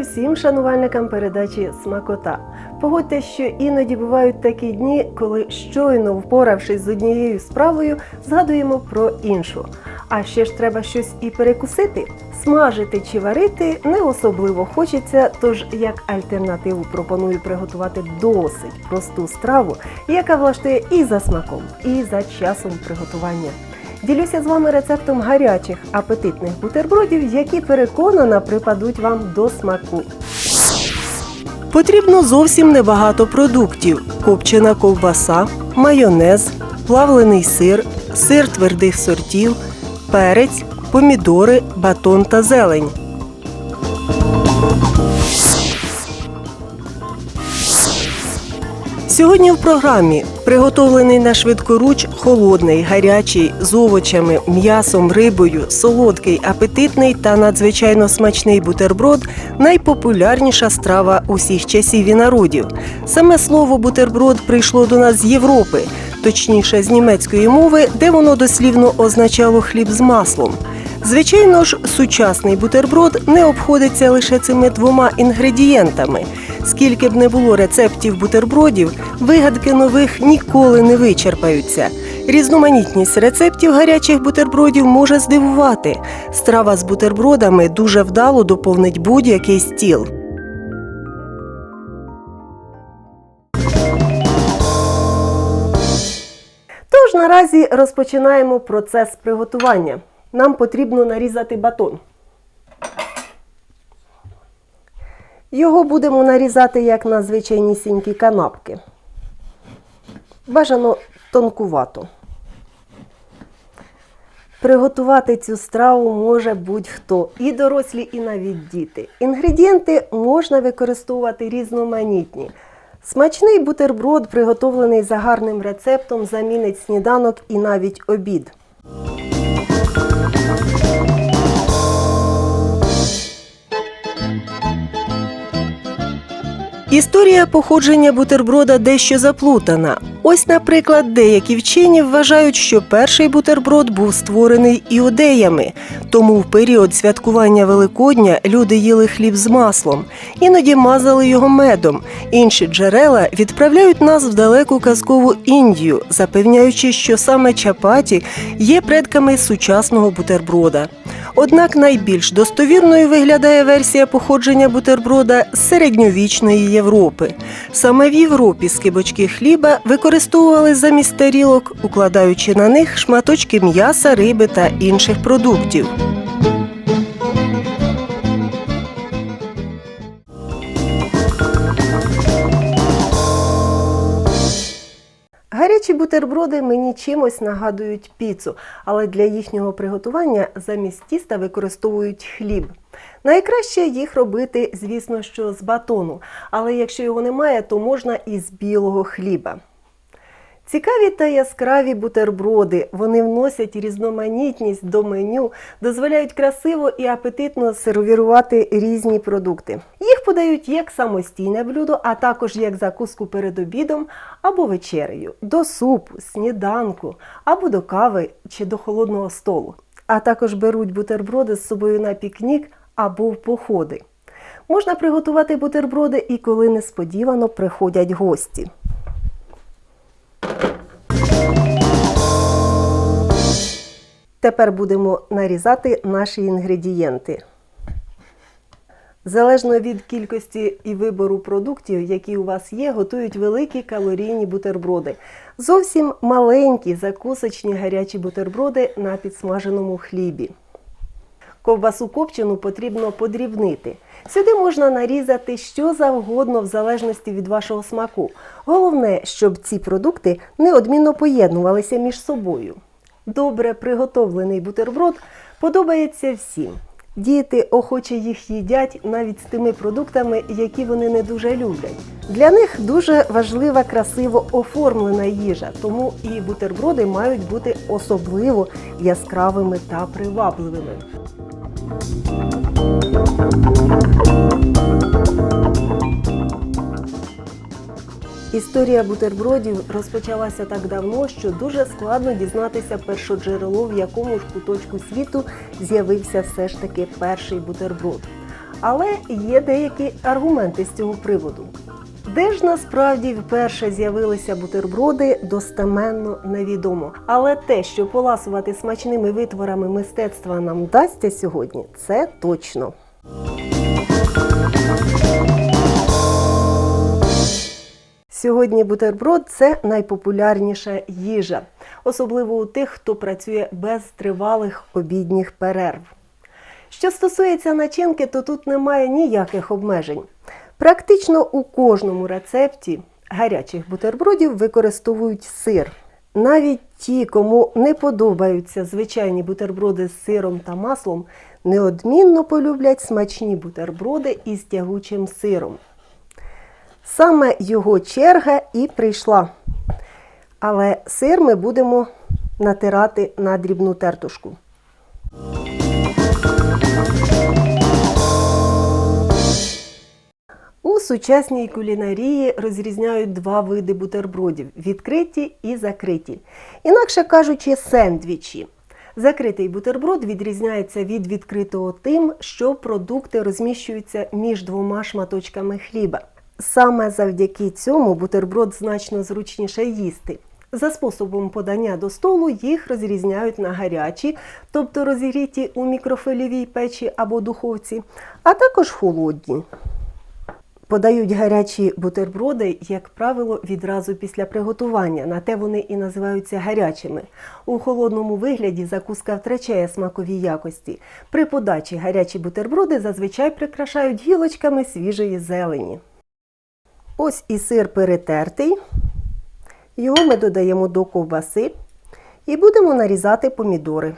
всім шанувальникам передачі Смакота. Погодьте, що іноді бувають такі дні, коли щойно впоравшись з однією справою, згадуємо про іншу. А ще ж треба щось і перекусити. Смажити чи варити не особливо хочеться, тож як альтернативу пропоную приготувати досить просту страву, яка влаштує і за смаком, і за часом приготування. Ділюся з вами рецептом гарячих апетитних бутербродів, які переконана припадуть вам до смаку. Потрібно зовсім небагато продуктів: копчена ковбаса, майонез, плавлений сир, сир твердих сортів, перець, помідори, батон та зелень. Сьогодні в програмі приготовлений на швидкоруч холодний, гарячий, з овочами, м'ясом, рибою, солодкий, апетитний та надзвичайно смачний бутерброд найпопулярніша страва усіх часів і народів. Саме слово бутерброд прийшло до нас з Європи, точніше з німецької мови, де воно дослівно означало хліб з маслом. Звичайно ж, сучасний бутерброд не обходиться лише цими двома інгредієнтами. Скільки б не було рецептів бутербродів, вигадки нових ніколи не вичерпаються. Різноманітність рецептів гарячих бутербродів може здивувати. Страва з бутербродами дуже вдало доповнить будь-який стіл. Тож наразі розпочинаємо процес приготування. Нам потрібно нарізати батон. Його будемо нарізати як на звичайнісінькі канапки. Бажано тонкувато. Приготувати цю страву може будь-хто, і дорослі, і навіть діти. Інгредієнти можна використовувати різноманітні. Смачний бутерброд, приготовлений за гарним рецептом, замінить сніданок і навіть обід. Історія походження бутерброда дещо заплутана. Ось, наприклад, деякі вчені вважають, що перший бутерброд був створений іудеями, тому в період святкування Великодня люди їли хліб з маслом, іноді мазали його медом. Інші джерела відправляють нас в далеку казкову Індію, запевняючи, що саме чапаті є предками сучасного бутерброда. Однак найбільш достовірною виглядає версія походження бутерброда з середньовічної Європи. Саме в Європі скибочки хліба використовували замість тарілок, укладаючи на них шматочки м'яса, риби та інших продуктів. Гарячі бутерброди мені чимось нагадують піцу, але для їхнього приготування замість тіста використовують хліб. Найкраще їх робити, звісно, що з батону, але якщо його немає, то можна і з білого хліба. Цікаві та яскраві бутерброди. Вони вносять різноманітність до меню, дозволяють красиво і апетитно сервірувати різні продукти. Їх подають як самостійне блюдо, а також як закуску перед обідом або вечерею, до супу, сніданку, або до кави чи до холодного столу. А також беруть бутерброди з собою на пікнік або в походи. Можна приготувати бутерброди і коли несподівано приходять гості. Тепер будемо нарізати наші інгредієнти. Залежно від кількості і вибору продуктів, які у вас є, готують великі калорійні бутерброди. Зовсім маленькі закусочні гарячі бутерброди на підсмаженому хлібі. Ковбасу копчену потрібно подрібнити. Сюди можна нарізати що завгодно в залежності від вашого смаку. Головне, щоб ці продукти неодмінно поєднувалися між собою. Добре приготовлений бутерброд подобається всім. Діти охоче їх їдять навіть з тими продуктами, які вони не дуже люблять. Для них дуже важлива красиво оформлена їжа, тому і бутерброди мають бути особливо яскравими та привабливими. Історія бутербродів розпочалася так давно, що дуже складно дізнатися першоджерело, в якому ж куточку світу з'явився все ж таки перший бутерброд. Але є деякі аргументи з цього приводу. Де ж насправді вперше з'явилися бутерброди, достеменно невідомо. Але те, що поласувати смачними витворами мистецтва нам вдасться сьогодні, це точно. Сьогодні бутерброд це найпопулярніша їжа, особливо у тих, хто працює без тривалих обідніх перерв. Що стосується начинки, то тут немає ніяких обмежень. Практично у кожному рецепті гарячих бутербродів використовують сир. Навіть ті, кому не подобаються звичайні бутерброди з сиром та маслом, неодмінно полюблять смачні бутерброди із тягучим сиром. Саме його черга і прийшла. Але сир ми будемо натирати на дрібну тертушку. У сучасній кулінарії розрізняють два види бутербродів відкриті і закриті. Інакше кажучи, сендвічі. Закритий бутерброд відрізняється від відкритого тим, що продукти розміщуються між двома шматочками хліба. Саме завдяки цьому бутерброд значно зручніше їсти. За способом подання до столу їх розрізняють на гарячі, тобто розігріті у мікрофильовій печі або духовці, а також холодні. Подають гарячі бутерброди, як правило, відразу після приготування. На те вони і називаються гарячими. У холодному вигляді закуска втрачає смакові якості. При подачі гарячі бутерброди зазвичай прикрашають гілочками свіжої зелені. Ось і сир перетертий. Його ми додаємо до ковбаси і будемо нарізати помідори.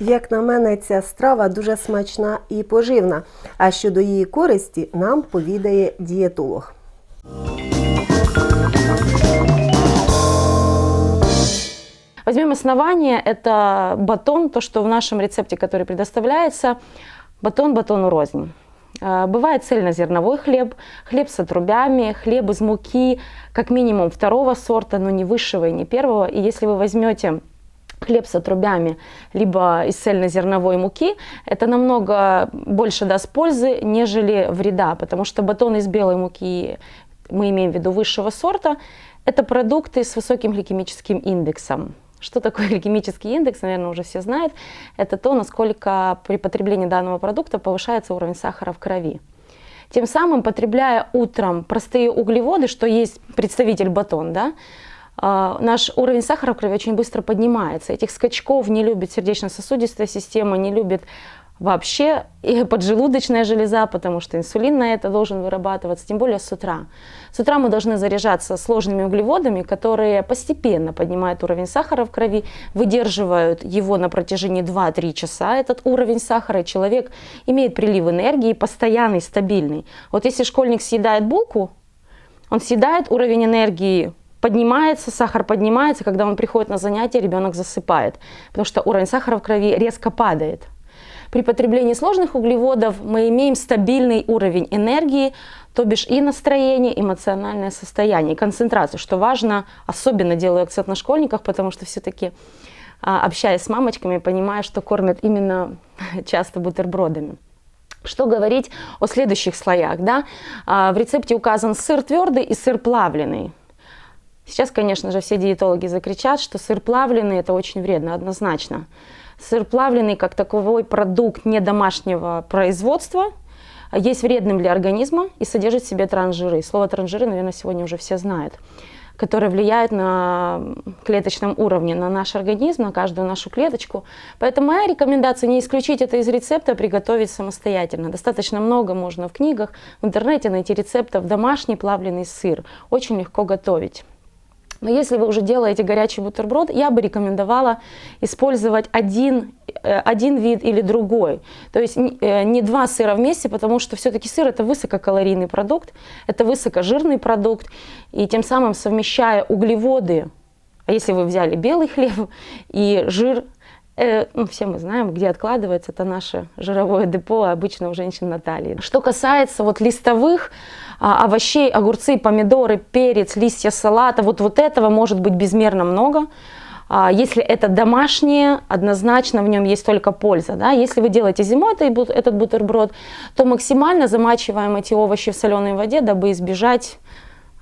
Як на мене, ця страва дуже смачна і поживна. А щодо її користі нам повідає дієтолог. Возьмем основание, это батон, то, что в нашем рецепте, который предоставляется, батон батону рознь. Э, Бывает цельнозерновой хлеб, хлеб с отрубями, хлеб из муки, как минимум второго сорта, но не высшего и не первого. И если вы возьмете хлеб с отрубями, либо из цельнозерновой муки, это намного больше даст пользы, нежели вреда, потому что батон из белой муки, мы имеем в виду высшего сорта, это продукты с высоким гликемическим индексом. Что такое гликемический индекс, наверное, уже все знают. Это то, насколько при потреблении данного продукта повышается уровень сахара в крови. Тем самым, потребляя утром простые углеводы, что есть представитель батон, да, а, наш уровень сахара в крови очень быстро поднимается. Этих скачков не любит сердечно-сосудистая система, не любит вообще и поджелудочная железа, потому что инсулин на это должен вырабатываться, тем более с утра. С утра мы должны заряжаться сложными углеводами, которые постепенно поднимают уровень сахара в крови, выдерживают его на протяжении 2-3 часа, этот уровень сахара, человек имеет прилив энергии постоянный, стабильный. Вот если школьник съедает булку, он съедает, уровень энергии поднимается, сахар поднимается, когда он приходит на занятия, ребенок засыпает, потому что уровень сахара в крови резко падает. При потреблении сложных углеводов мы имеем стабильный уровень энергии, то бишь и настроение, эмоциональное состояние, и концентрацию, что важно, особенно делаю акцент на школьниках, потому что все-таки общаясь с мамочками, понимаю, что кормят именно часто бутербродами. Что говорить о следующих слоях? Да? В рецепте указан сыр твердый и сыр плавленый. Сейчас, конечно же, все диетологи закричат, что сыр плавленый это очень вредно, однозначно. Сыр плавленый как таковой продукт не домашнего производства, есть вредным для организма и содержит в себе трансжиры. Слово трансжиры, наверное, сегодня уже все знают которые влияют на клеточном уровне на наш организм, на каждую нашу клеточку. Поэтому моя рекомендация не исключить это из рецепта, а приготовить самостоятельно. Достаточно много можно в книгах, в интернете найти рецептов домашний плавленый сыр. Очень легко готовить. Но если вы уже делаете горячий бутерброд, я бы рекомендовала использовать один, один вид или другой. То есть не два сыра вместе, потому что все-таки сыр это высококалорийный продукт, это высокожирный продукт. И тем самым совмещая углеводы, а если вы взяли белый хлеб и жир, э, ну, все мы знаем, где откладывается, это наше жировое депо обычно у женщин на талии. Что касается вот листовых овощей, огурцы, помидоры, перец, листья салата, вот, вот этого может быть безмерно много. А, Если это домашнее, однозначно в нем есть только польза. Да? Если вы делаете зимой этот бутерброд, то максимально замачиваем эти овощи в соленой воде, дабы избежать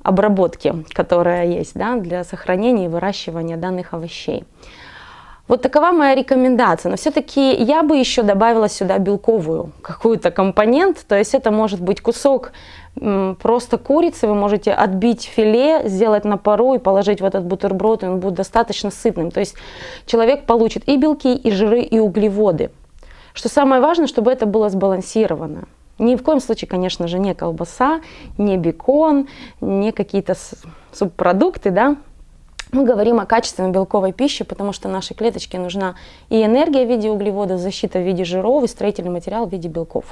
обработки, которая есть да, для сохранения и выращивания данных овощей. Вот такова моя рекомендация. Но все-таки я бы еще добавила сюда белковую какую-то компонент. То есть это может быть кусок просто курицы. Вы можете отбить филе, сделать на пару и положить в этот бутерброд, и он будет достаточно сытным. То есть человек получит и белки, и жиры, и углеводы. Что самое важное, чтобы это было сбалансировано. Ни в коем случае, конечно же, не колбаса, не бекон, не какие-то субпродукты, да, мы говорим о качественной белковой пище, потому что нашей клеточке нужна и энергия в виде углеводов, защита в виде жиров, и строительный материал в виде белков.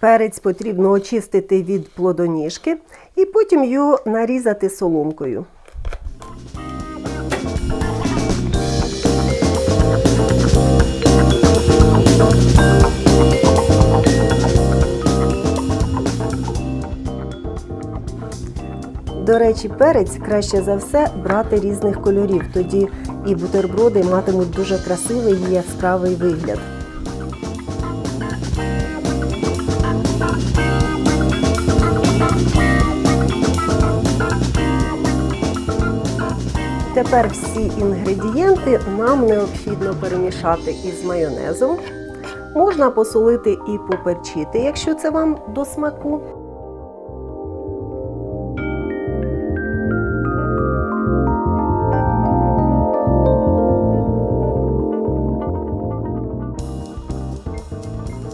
Перець потрібно очистити від плодоніжки і потім його нарізати соломкою. До речі, перець краще за все брати різних кольорів. Тоді і бутерброди матимуть дуже красивий і яскравий вигляд. Тепер всі інгредієнти нам необхідно перемішати із майонезом. Можна посолити і поперчити, якщо це вам до смаку.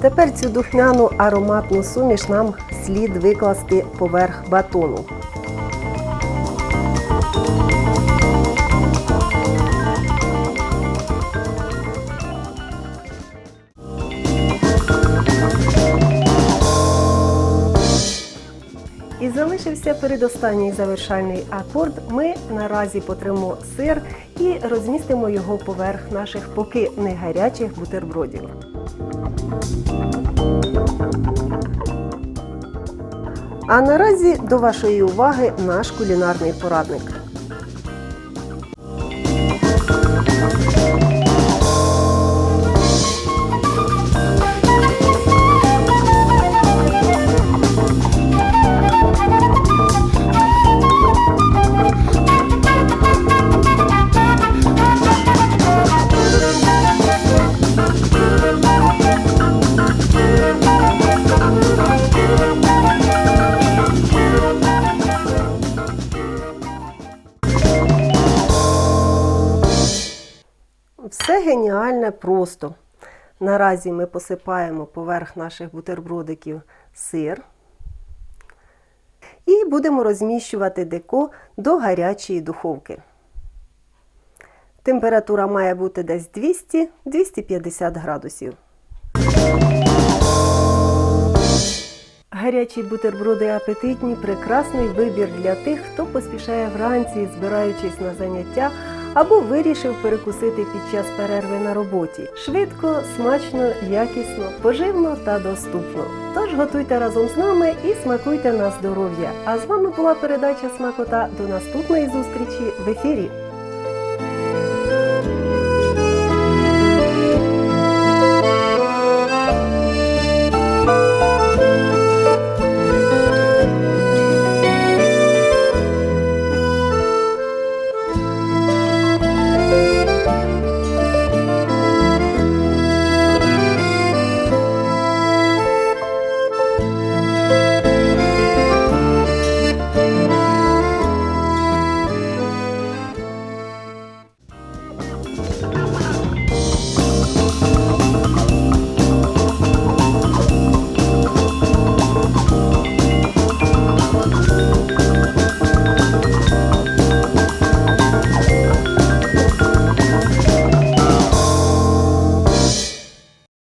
Тепер цю духмяну ароматну суміш нам слід викласти поверх батону. І передостанній завершальний акорд. Ми наразі потримо сир і розмістимо його поверх наших поки не гарячих бутербродів. А наразі до вашої уваги наш кулінарний порадник. Просто. Наразі ми посипаємо поверх наших бутербродиків сир і будемо розміщувати деко до гарячої духовки. Температура має бути десь 200-250 градусів. Гарячі бутерброди апетитні прекрасний вибір для тих, хто поспішає вранці, збираючись на заняття, або вирішив перекусити під час перерви на роботі. Швидко, смачно, якісно, поживно та доступно. Тож готуйте разом з нами і смакуйте на здоров'я. А з вами була передача Смакота. До наступної зустрічі в ефірі.